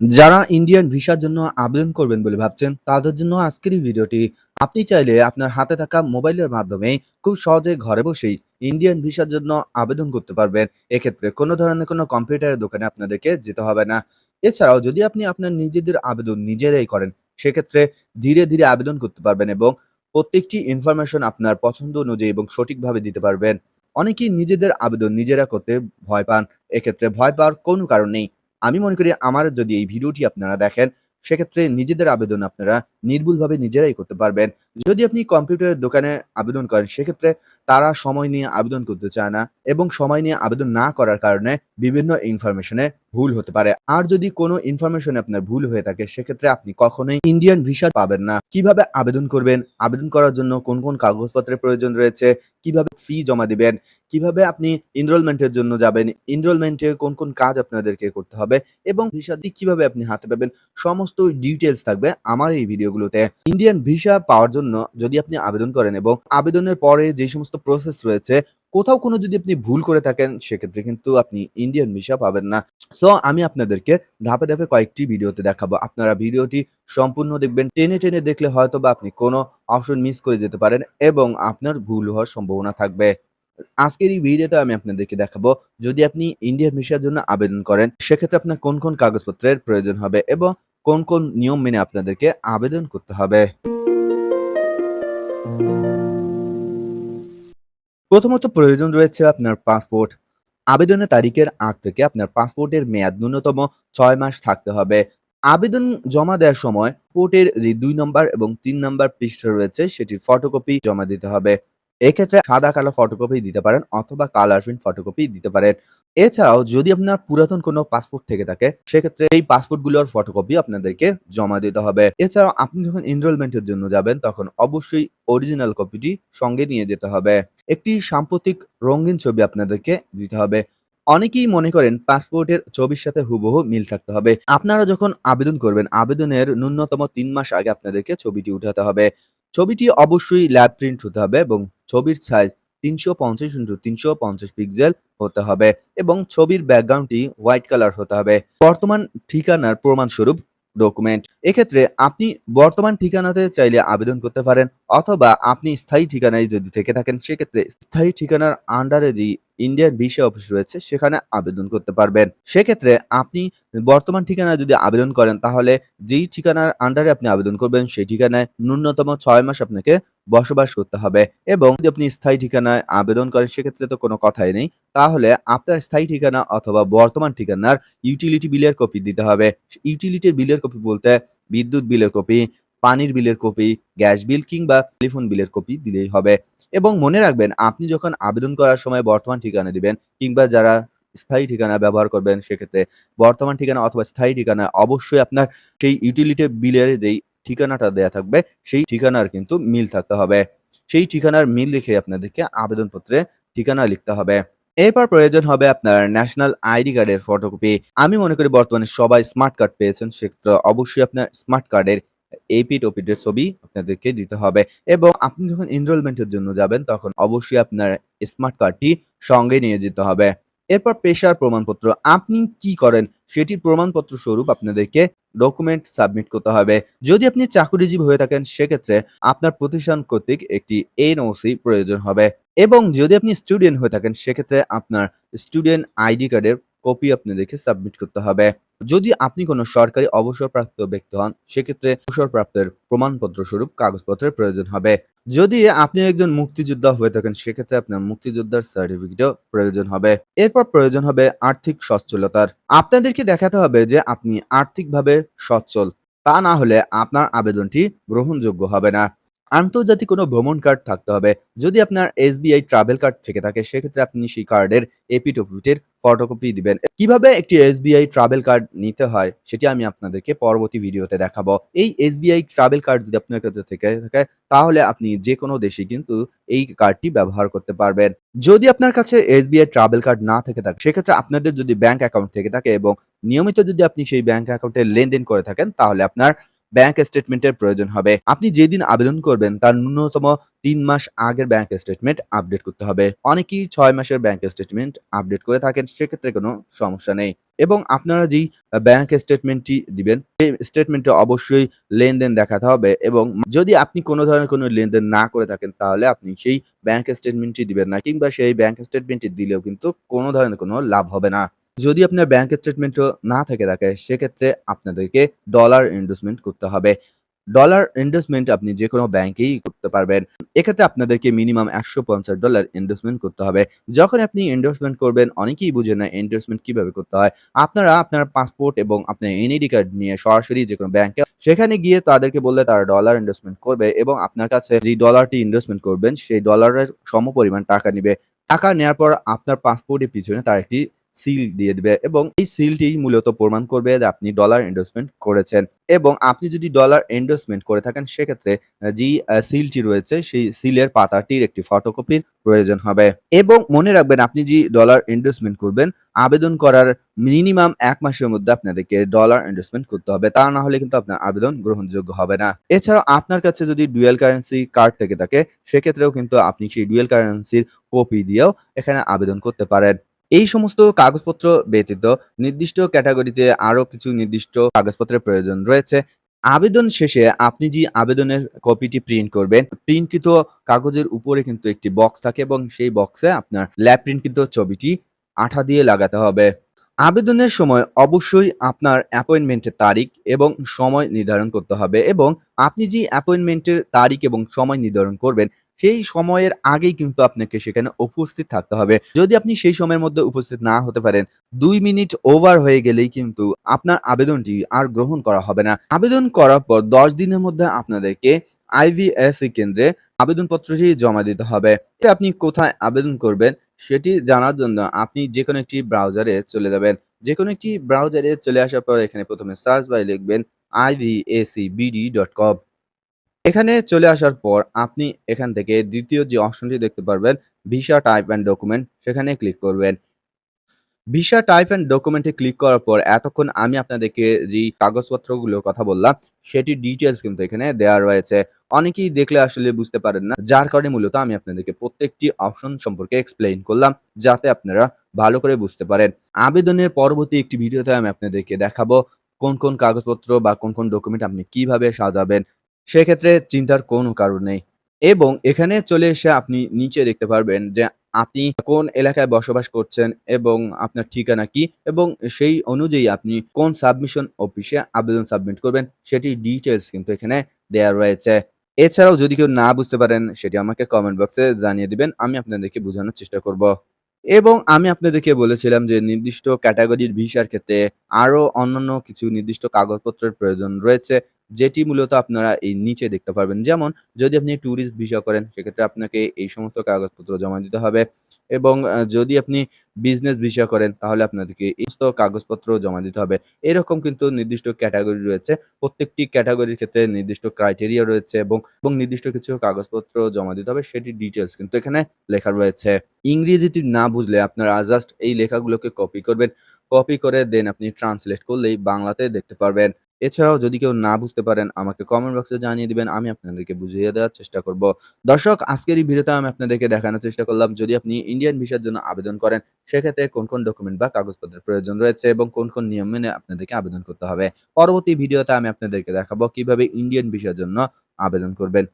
যারা ইন্ডিয়ান ভিসার জন্য আবেদন করবেন বলে ভাবছেন, তাদের জন্য আজকের এই ভিডিওটি। আপনি চাইলে আপনার হাতে থাকা মোবাইলের মাধ্যমে খুব সহজে ঘরে বসেই ইন্ডিয়ান ভিসার জন্য আবেদন করতে পারবেন। এক্ষেত্রে কোনো ধরনের কোনো কম্পিউটারের দোকানে আপনাদেরকে যেতে হবে না। এছাড়াও যদি আপনি আপনার নিজেদের আবেদন নিজেরাই করেন, সেক্ষেত্রে ধীরে ধীরে আবেদন করতে পারবেন এবং প্রত্যেকটি ইনফরমেশন আপনার পছন্দ অনুযায়ী এবং সঠিকভাবে দিতে পারবেন। অনেকেই নিজেদের আবেদন নিজেরা করতে ভয় পান। এক্ষেত্রে ভয় পাওয়ার কোনো কারণ নেই। আমি মনে করি আমার যদি এই ভিডিওটি আপনারা দেখেন, সেক্ষেত্রে নিজেদের আবেদন আপনারা নির্ভুলভাবে নিজেরাই করতে পারবেন। যদি আপনি কম্পিউটারের দোকানে আবেদন করেন, সেক্ষেত্রে তারা সময় নিয়ে আবেদন করতে চায় না এবং সময় নিয়ে আবেদন না করার কারণে বিভিন্ন ইনফরমেশনে ভুল হতে পারে। আর যদি কোনো ইনফরমেশন আপনার ভুল হয়ে থাকে, সেক্ষেত্রে আপনি কখনোই ইন্ডিয়ান ভিসা পাবেন না। কীভাবে আবেদন করবেন? আবেদন করার জন্য কোন কোন কাগজপত্রের প্রয়োজন রয়েছে? কীভাবে ফি জমা দিবেন? কীভাবে আপনি এনরোলমেন্টের জন্য যাবেন? এনরোলমেন্টে কোন কোন কাজ আপনাদেরকে করতে হবে? এবং ভিসা ভিসাটি কীভাবে আপনি হাতে পাবেন? সমস্ত ডিটেলস থাকবে আমার এই ভিডিওগুলোতে। ইন্ডিয়ান ভিসা পাওয়ার জন্য যদি আপনি আবেদন করেন এবং আবেদনের পরে যে সমস্ত প্রসেস রয়েছে কোথাও কোনো যদি আপনি ভুল করে থাকেন, সেক্ষেত্রে কিন্তু আপনি ইন্ডিয়ান ভিসা পাবেন না। সো আমি আপনাদেরকে ধাপে ধাপে কয়েকটি ভিডিওতে দেখাবো। আপনারা ভিডিওটি সম্পূর্ণ দেখবেন। টেনে টেনে দেখলে হয়তো বা আপনি কোনো অপশন মিস করে যেতে পারেন এবং আপনার ভুল হওয়ার সম্ভাবনা থাকবে। আজকের এই ভিডিওতে আমি আপনাদেরকে দেখাবো, যদি আপনি ইন্ডিয়ান ভিসার জন্য আবেদন করেন, সেক্ষেত্রে আপনার কোন কোন কাগজপত্রের প্রয়োজন হবে এবং কোন কোন নিয়ম মেনে আপনাদেরকে আবেদন করতে হবে। প্রথমত প্রয়োজন রয়েছে আপনার পাসপোর্ট আবেদনের তারিখের আগ থেকে আপনার পাসপোর্টের মেয়াদ ন্যূনতম ছয় মাস থাকতে হবে। আবেদন জমা দেওয়ার সময় পোর্টের যে দুই নম্বর এবং তিন নম্বর পৃষ্ঠা রয়েছে, সেটির ফটোকপি জমা দিতে হবে। এক্ষেত্রে সাদা কালো ফটোকপি দিতে পারেন অথবা কালার প্রিন্ট ফটোকপি দিতে পারেন। এছাড়াও যদি আপনার পুরাতন কোনো পাসপোর্ট থেকে থাকে, সেক্ষেত্রে এই পাসপোর্ট পাসপোর্টগুলোর ফটোকপি আপনাদেরকে জমা দিতে হবে। এছাড়াও আপনি যখন এনরোলমেন্টের জন্য যাবেন, তখন অবশ্যই অরিজিনাল কপিটি সঙ্গে নিয়ে যেতে হবে। একটি সাম্প্রতিক রঙিন ছবি আপনাদেরকে দিতে হবে। অনেকেই মনে করেন পাসপোর্টের ছবির সাথে হুবহু মিল থাকতে হবে। আপনারা যখন আবেদন করবেন, আবেদনের ন্যূনতম তিন মাস আগে আপনাদেরকে ছবিটি উঠাতে হবে। ছবিটি অবশ্যই ল্যাব প্রিন্ট হতে হবে এবং ছবির সাইজ তিনশো পঞ্চাশ ইন্টু তিনশো পঞ্চাশ পিক্সেল হতে হবে এবং ছবির ব্যাকগ্রাউন্ডটি হোয়াইট কালার হতে হবে। বর্তমান ঠিকানার প্রমাণস্বরূপ ডকুমেন্ট। এক্ষেত্রে আপনি বর্তমান ঠিকানাতে চাইলে আবেদন করতে পারেন, অথবা আপনি স্থায়ী ঠিকানায় যদি থেকে থাকেন, সেক্ষেত্রে স্থায়ী ঠিকানার আন্ডারে যে ইন্ডিয়ান ভিসা অফিস রয়েছে, সেখানে আবেদন করতে পারবেন। সেক্ষেত্রে আপনি বর্তমান ঠিকানায় যদি আবেদন করেন, তাহলে যেই ঠিকানার আন্ডারে আপনি আবেদন করবেন, সেই ঠিকানায় ন্যূনতম ছয় মাস আপনাকে বসবাস করতে হবে। এবং যদি আপনি স্থায়ী ঠিকানায় আবেদন করেন, সেক্ষেত্রে তো কোনো কথাই নেই। তাহলে আপনার স্থায়ী ঠিকানা অথবা বর্তমান ঠিকানার ইউটিলিটি বিলের কপি দিতে হবে। ইউটিলিটির বিলের কপি বলতে বিদ্যুৎ বিলের কপি, পানির বিলের কপি, গ্যাস বিল কিংবা টেলিফোন বিলের কপি দিলেই হবে। এবং মনে রাখবেন, আপনি যখন আবেদন করার সময় বর্তমান ঠিকানা দিবেন কিংবা যারা স্থায়ী ঠিকানা ব্যবহার করবেন সেক্ষেত্রে বর্তমান ঠিকানা অথবা স্থায়ী ঠিকানা অবশ্যই আপনার সেই ইউটিলিটি বিলের যেই ঠিকানাটা দেয়া থাকবে, সেই ঠিকানার কিন্তু মিল থাকতে হবে। সেই ঠিকানার মিল রেখে আপনাদেরকে আবেদনপত্রে ঠিকানা লিখতে হবে। এরপর প্রয়োজন হবে আপনার ন্যাশনাল আইডি কার্ডের ফটোকপি আমি মনে করি বর্তমানে সবাই স্মার্ট কার্ড পেয়েছেন, সেক্ষেত্রে অবশ্যই আপনার স্মার্ট কার্ডের এপিট ওপিটের ছবি আপনাদেরকে দিতে হবে। এবং আপনি যখন এনরোলমেন্টের জন্য যাবেন, তখন অবশ্যই আপনার স্মার্ট কার্ডটি সঙ্গে নিয়ে যেতে হবে। এরপর পেশার প্রমাণপত্র। আপনি কি করেন? সেটির প্রমাণপত্র স্বরূপ আপনাদেরকে ডকুমেন্ট সাবমিট করতে হবে। যদি আপনি চাকুরিজীবী হয়ে থাকেন, সেক্ষেত্রে আপনার প্রতিষ্ঠান কর্তৃক একটি এনওসি প্রয়োজন হবে। এবং যদি আপনি স্টুডেন্ট হয়ে থাকেন, সেক্ষেত্রে আপনার স্টুডেন্ট আইডি কার্ডের কপি আপনাদেরকে সাবমিট করতে হবে। যদি আপনি কোনো সরকারি অবসরপ্রাপ্ত ব্যক্তি হন, সেক্ষেত্রে অবসরপ্রাপ্তের প্রমাণপত্র স্বরূপ কাগজপত্রের প্রয়োজন হবে। যদি আপনি একজন মুক্তিযোদ্ধা হয়ে থাকেন, সেক্ষেত্রে আপনার মুক্তিযোদ্ধার সার্টিফিকেটও প্রয়োজন হবে। এরপর প্রয়োজন হবে আর্থিক সচ্ছলতার। আপনাদেরকে দেখাতে হবে যে আপনি আর্থিকভাবে সচ্ছল। তা না হলে আপনার আবেদনটি গ্রহণযোগ্য হবে না। আন্তর্জাতিক কোনো ভ্রমণ কার্ড থাকতে হবে। যদি আপনার এসবিআই ট্রাভেল কার্ড থেকে থাকে, সেক্ষেত্রে আপনি সেই কার্ডের এপিটোফিটের ফটোকপি দিবেন। কীভাবে একটি এসবিআই ট্রাভেল কার্ড নিতে হয়, সেটি আমি আপনাদেরকে পরবর্তী ভিডিওতে দেখাবো। এই এসবিআই ট্রাভেল কার্ড যদি আপনার কাছে থেকে থাকে, তাহলে আপনি যে কোনো দেশে কিন্তু এই কার্ডটি ব্যবহার করতে পারবেন। যদি আপনার কাছে এসবিআই ট্রাভেল কার্ড না থেকে থাকে, সেক্ষেত্রে আপনাদের যদি ব্যাংক অ্যাকাউন্ট থেকে থাকে এবং নিয়মিত যদি আপনি সেই ব্যাংক অ্যাকাউন্টে লেনদেন করে থাকেন, তাহলে আপনার ব্যাংক স্টেটমেন্টের প্রয়োজন হবে। আপনি যেদিন আবেদন করবেন, তার ন্যূনতম তিন মাস আগের ব্যাংক স্টেটমেন্ট আপডেট করতে হবে। অনেকেই ছয় মাসের ব্যাংক স্টেটমেন্ট আপডেট করে থাকেন, সেক্ষেত্রে কোনো সমস্যা নেই। এবং আপনারা যেই ব্যাংক স্টেটমেন্টটি দিবেন, সেই স্টেটমেন্টে অবশ্যই লেনদেন দেখাতে হবে এবং যদি আপনি কোনো ধরনের কোনো লেনদেন না করে থাকেন, তাহলে আপনি সেই ব্যাংক স্টেটমেন্টটি দিবেন না কিংবা সেই ব্যাংক স্টেটমেন্টটি দিলেও কিন্তু কোনো ধরনের কোনো লাভ হবে না। যদি আপনার ব্যাংক স্টেটমেন্টও না থেকে থাকে, সেক্ষেত্রে আপনাদেরকে ডলার ইনভেস্টমেন্ট করতে হবে। ডলার ইনভেস্টমেন্ট আপনি যেকোনো ব্যাংকেই করতে পারবেন। এক্ষেত্রে আপনাদেরকে মিনিমাম একশো পঞ্চাশ ডলার ইনভেস্টমেন্ট করতে হবে। যখন আপনি ইনভেস্টমেন্ট করবেন, অনেকেই বুঝে না এন্ডোর্সমেন্ট কীভাবে করতে হয়। আপনারা আপনার পাসপোর্ট এবং আপনার এনআইডি কার্ড নিয়ে সরাসরি যেকোনো ব্যাংকে সেখানে গিয়ে তাদেরকে বললে তারা ডলার ইনভেস্টমেন্ট করবে এবং আপনার কাছে যেই ডলারটি ইনভেস্টমেন্ট করবেন, সেই ডলারের সমপরিমাণ টাকা নিবে। টাকা নেওয়ার পর আপনার পাসপোর্টের পিছনে তারা একটি সিল দিয়ে দিবে এবং এই সিলটি মূলত প্রমাণ করবে যে আপনি ডলার এন্ডোর্সমেন্ট করেছেন এবং আপনি যদি ডলার এন্ডোর্সমেন্ট করে থাকেন, সেক্ষেত্রে আ সিলটি রয়েছে, সেই সিলের পাতাটির একটি ফটোকপির প্রয়োজন হবে এবং মনে রাখবেন, আপনি যে ডলার এন্ডোর্সমেন্ট করবেন, আবেদন করার মিনিমাম এক মাসের মধ্যে আপনাদেরকে ডলার এন্ডোর্সমেন্ট করতে হবে। তা না হলে কিন্তু আপনার আবেদন গ্রহণযোগ্য হবে না। এছাড়াও আপনার কাছে যদি ডুয়েল কারেন্সি কার্ড থেকে থাকে, সেক্ষেত্রেও কিন্তু আপনি সেই ডুয়েল কারেন্সির কপি দিয়েও এখানে আবেদন করতে পারেন। এই সমস্ত কাগজপত্র ব্যতীত নির্দিষ্ট ক্যাটেগরিতে আরও কিছু নির্দিষ্ট কাগজপত্রের প্রয়োজন রয়েছে। আবেদন শেষে আপনি যে আবেদনের কপিটি প্রিন্ট করবেন, প্রিন্টকৃত কাগজের উপরে কিন্তু একটি বক্স থাকে এবং সেই বক্সে আপনার ল্যাব প্রিন্টকৃত ছবিটি আঠা দিয়ে লাগাতে হবে। আবেদনের সময় অবশ্যই আপনার অ্যাপয়েন্টমেন্টের তারিখ এবং সময় নির্ধারণ করতে হবে এবং আপনি যে অ্যাপয়েন্টমেন্টের তারিখ এবং সময় নির্ধারণ করবেন সেই সময়ের আগেই কিন্তু আপনাকে সেখানে উপস্থিত থাকতে হবে। যদি আপনি সেই সময়ের মধ্যে উপস্থিত না হতে পারেন, দুই মিনিট ওভার হয়ে গেলেই কিন্তু আপনার আবেদনটি আর গ্রহণ করা হবে না। আবেদন করার পর ১০ দিনের মধ্যে আপনাদেরকে আইভিএসি কেন্দ্রে আবেদনপত্রটি জমা দিতে হবে। আপনি কোথায় আবেদন করবেন সেটি জানার জন্য আপনি যেকোনো একটি ব্রাউজারে চলে যাবেন। যেকোনো একটি ব্রাউজারে চলে আসার পর এখানে ১ম এ সার্চ বারে লিখবেন ivacbd.com এখানে চলে আসার পর আপনি এখান থেকে দ্বিতীয় যে অপশনটি দেখতে পারবেন ভিসা টাইপ অ্যান্ড ডকুমেন্ট সেখানে ক্লিক করবেন। ভিসা টাইপ অ্যান্ড ডকুমেন্টে ক্লিক করার পর এতক্ষণ আমি আপনাদেরকে যেই কাগজপত্রগুলোর কথা বললাম সেটি ডিটেলস কিন্তু এখানে দেওয়া রয়েছে। অনেকেই দেখলে আসলে বুঝতে পারেন না। যার কারণে মূলত আমি আপনাদেরকে প্রত্যেকটি অপশন সম্পর্কে এক্সপ্লেইন করলাম যাতে আপনারা ভালো করে বুঝতে পারেন। আবেদনের পরবর্তী একটি ভিডিওতে আমি আপনাদেরকে দেখাবো কোন, কোন কাগজপত্র বা কোন, কোন ডকুমেন্ট আপনি কীভাবে সাজাবেন। সেক্ষেত্রে চিন্তার কোনো কারণ নেই এবং এখানে চলে এসে আপনি নিচে দেখতে পারবেন যে আপনি কোন এলাকায় বসবাস করছেন এবং আপনার ঠিকানা কি এবং সেই অনুযায়ী আপনি কোন সাবমিশন অফিসে আবেদন সাবমিট করবেন সেটি ডিটেলস কিন্তু এখানে দেয়া রয়েছে। এছাড়াও যদি কেউ না বুঝতে পারেন সেটি আমাকে কমেন্ট বক্সে জানিয়ে দিবেন। আমি আপনাদেরকে বোঝানোর চেষ্টা করব। এবং আমি আপনাদেরকে বলেছিলাম যে নির্দিষ্ট ক্যাটেগরির ভিসার ক্ষেত্রে আরও অন্যান্য কিছু নির্দিষ্ট কাগজপত্রের প্রয়োজন রয়েছে যেটি মূলত আপনারা এই নিচে দেখতে পারবেন। যেমন যদি আপনি ট্যুরিস্ট ভিসা করেন সেক্ষেত্রে আপনাকে এই সমস্ত কাগজপত্র জমা দিতে হবে এবং যদি আপনি বিজনেস ভিসা করেন তাহলে আপনাদেরকে এই সমস্ত কাগজপত্র জমা দিতে হবে। এরকম কিন্তু নির্দিষ্ট ক্যাটাগরি রয়েছে। প্রত্যেকটি ক্যাটাগরির ক্ষেত্রে নির্দিষ্ট ক্রাইটেরিয়া রয়েছে এবং, এবং নির্দিষ্ট কিছু কাগজপত্র জমা দিতে হবে সেটি ডিটেলস কিন্তু এখানে লেখা রয়েছে। ইংরেজিটি না বুঝলে আপনারা জাস্ট এই লেখাগুলোকে কপি করবেন। কপি করে দেন আপনি ট্রান্সলেট করলেই বাংলাতে দেখতে পারবেন। এছাড়াও যদি কেউ না বুঝতে পারেন আমাকে কমেন্ট বক্সে জানিয়ে দিবেন। আমি আপনাদেরকে বুঝিয়ে দেওয়ার চেষ্টা করব। দর্শক আজকের এই ভিডিওতে আমি আপনাদেরকে দেখানোর চেষ্টা করলাম যদি আপনি ইন্ডিয়ান ভিসার জন্য আবেদন করেন সেক্ষেত্রে কোন, কোন ডকুমেন্ট বা কাগজপত্রের প্রয়োজন রয়েছে এবং কোন, কোন নিয়ম মেনে আপনাদেরকে আবেদন করতে হবে। পরবর্তী ভিডিওতে আমি আপনাদেরকে দেখাবো কীভাবে ইন্ডিয়ান ভিসার জন্য আবেদন করবেন।